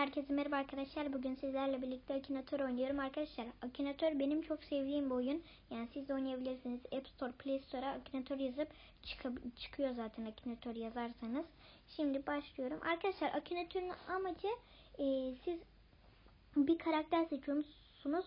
Herkese merhaba arkadaşlar. Bugün sizlerle birlikte Akinator oynuyorum arkadaşlar. Akinator benim çok sevdiğim bir oyun. Yani siz de oynayabilirsiniz. App Store, Play Store'a Akinator yazıp çık çıkıyor zaten Akinator yazarsanız. Şimdi başlıyorum. Arkadaşlar Akinator'un amacı e, siz bir karakter seçiyorsunuz.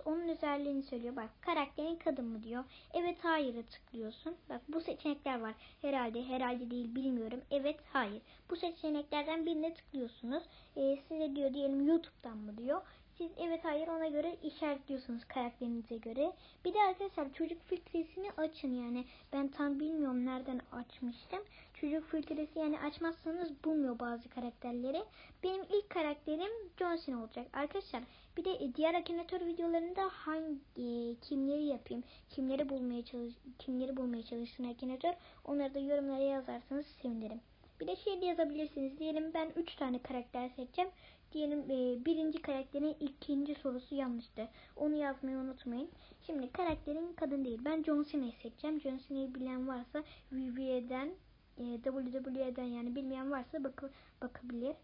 Onun özelliğini söylüyor. Bak karakterin kadın mı diyor. Evet hayır'a tıklıyorsun. Bak bu seçenekler var. Herhalde herhalde değil bilmiyorum. Evet hayır. Bu seçeneklerden birine tıklıyorsunuz. Ee, size diyor diyelim YouTube'dan mı diyor. Siz evet hayır ona göre işaretliyorsunuz karakterinize göre. Bir de arkadaşlar çocuk filtresini açın yani. Ben tam bilmiyorum nereden açmıştım. Çocuk filtresi yani açmazsanız bulmuyor bazı karakterleri. Benim ilk karakterim John Cena olacak. Arkadaşlar bir de e, diğer Akinator videolarında hangi kimleri yapayım, kimleri bulmaya çalış kimleri bulmaya çalışsın Akinator onları da yorumlara yazarsanız sevinirim. Bir de şey de yazabilirsiniz. Diyelim ben 3 tane karakter seçeceğim. Diyelim e, birinci karakterin ikinci sorusu yanlıştı. Onu yazmayı unutmayın. Şimdi karakterin kadın değil. Ben John Cena'yı seçeceğim. John Cena'yı bilen varsa VV'den e, WWE'den yani bilmeyen varsa bak bakabilir.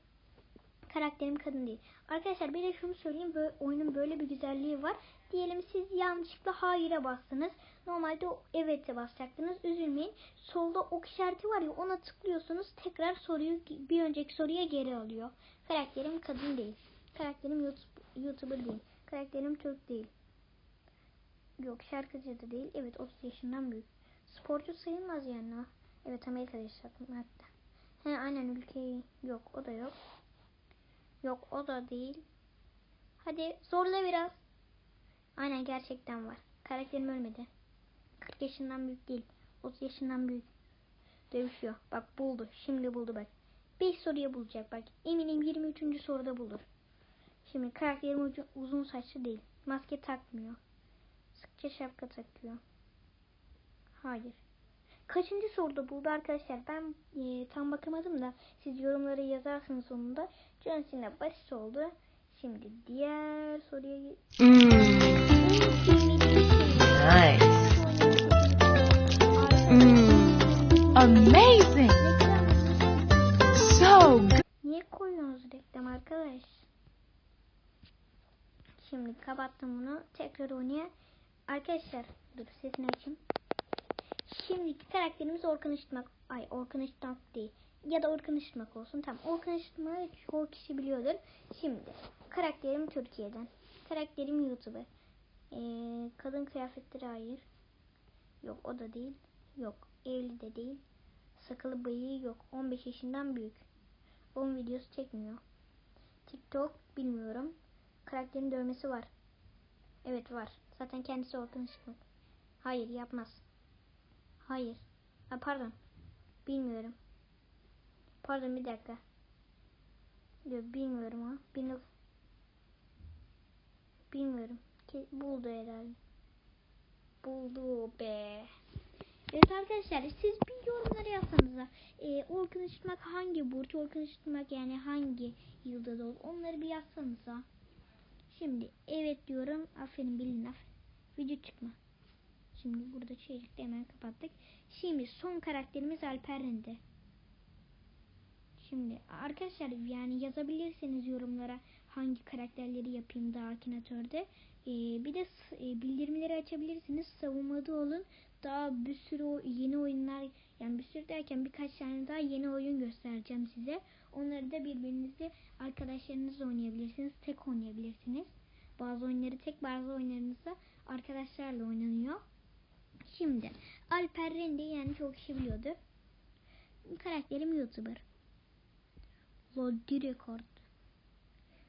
Karakterim kadın değil. Arkadaşlar bir de şunu söyleyeyim. Böyle, oyunun böyle bir güzelliği var. Diyelim siz yanlışlıkla hayır'a bastınız. Normalde o evet'e basacaktınız. Üzülmeyin. Solda ok işareti var ya ona tıklıyorsunuz. Tekrar soruyu bir önceki soruya geri alıyor. Karakterim kadın değil. Karakterim YouTube, YouTuber değil. Karakterim Türk değil. Yok şarkıcı da değil. Evet 30 yaşından büyük. Sporcu sayılmaz yani. Evet Amerika'da yaşadım hatta. He aynen ülkeyi yok o da yok. Yok o da değil. Hadi zorla biraz. Aynen gerçekten var. Karakterim ölmedi. 40 yaşından büyük değil. 30 yaşından büyük. Dövüşüyor. Bak buldu. Şimdi buldu bak. 5 soruya bulacak bak. Eminim 23. soruda bulur. Şimdi karakterim uzun saçlı değil. Maske takmıyor. Sıkça şapka takıyor. Hayır. Kaçıncı soruda buldu arkadaşlar? Ben e, tam bakamadım da siz yorumlara yazarsınız sonunda. John Cena basit oldu. Şimdi diğer soruya Mm, nice. Mm, amazing. So good. Niye koyuyorsunuz reklam arkadaş? Şimdi kapattım bunu. Tekrar oynaya. Arkadaşlar dur sesini açayım. Şimdiki karakterimiz Orkun Işıtmak. Ay Orkun Işıtmak değil. Ya da Orkun Işıtmak olsun. Tamam Orkun Işıtmak'ı çoğu kişi biliyordur. Şimdi karakterim Türkiye'den. Karakterim YouTuber. Ee, kadın kıyafetleri hayır. Yok o da değil. Yok evli de değil. Sakalı bıyığı yok. 15 yaşından büyük. 10 videosu çekmiyor. TikTok bilmiyorum. Karakterin dövmesi var. Evet var. Zaten kendisi Orkun Işıtmak. Hayır yapmaz. Hayır. Ha, pardon. Bilmiyorum. Pardon bir dakika. Yok bilmiyorum ha. Bilmiyorum. Bilmiyorum. Buldu herhalde. Buldu be. Evet arkadaşlar siz bir yorumlara yazsanıza. Ee, Orkun Işıtmak hangi burç? Orkun Işıtmak yani hangi yılda doğdu? Onları bir yazsanıza. Şimdi evet diyorum. Aferin bilin aferin. Video çıkma. Şimdi burada çeyrekte hemen kapattık. Şimdi son karakterimiz Alper Rende. Şimdi arkadaşlar yani yazabilirsiniz yorumlara hangi karakterleri yapayım daha Akinator'da. Ee, bir de e, bildirimleri açabilirsiniz. Savunmada olun. Daha bir sürü yeni oyunlar yani bir sürü derken birkaç tane daha yeni oyun göstereceğim size. Onları da birbirinizle arkadaşlarınızla oynayabilirsiniz. Tek oynayabilirsiniz. Bazı oyunları tek bazı oyunlarınızda arkadaşlarla oynanıyor. Şimdi Alper Rende yani çok kişi biliyordu. Karakterim YouTuber. Lodi rekord.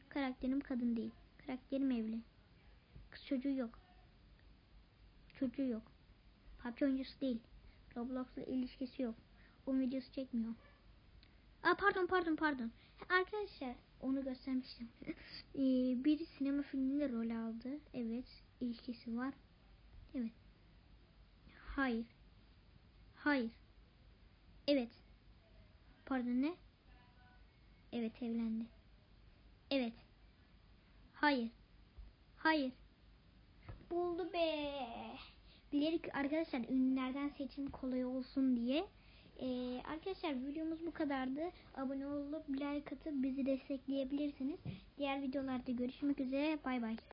Karakterim kadın değil. Karakterim evli. Kız çocuğu yok. Çocuğu yok. PUBG oyuncusu değil. Roblox'la ilişkisi yok. O videosu çekmiyor. Aa pardon pardon pardon. Arkadaşlar onu göstermiştim. ee, bir sinema filminde rol aldı. Evet. ilişkisi var. Evet. Hayır. Hayır. Evet. Pardon ne? Evet evlendi. Evet. Hayır. Hayır. Buldu be. Bilerek arkadaşlar ünlülerden seçim kolay olsun diye Ee, arkadaşlar videomuz bu kadardı. Abone olup like atıp bizi destekleyebilirsiniz. Diğer videolarda görüşmek üzere. Bay bay.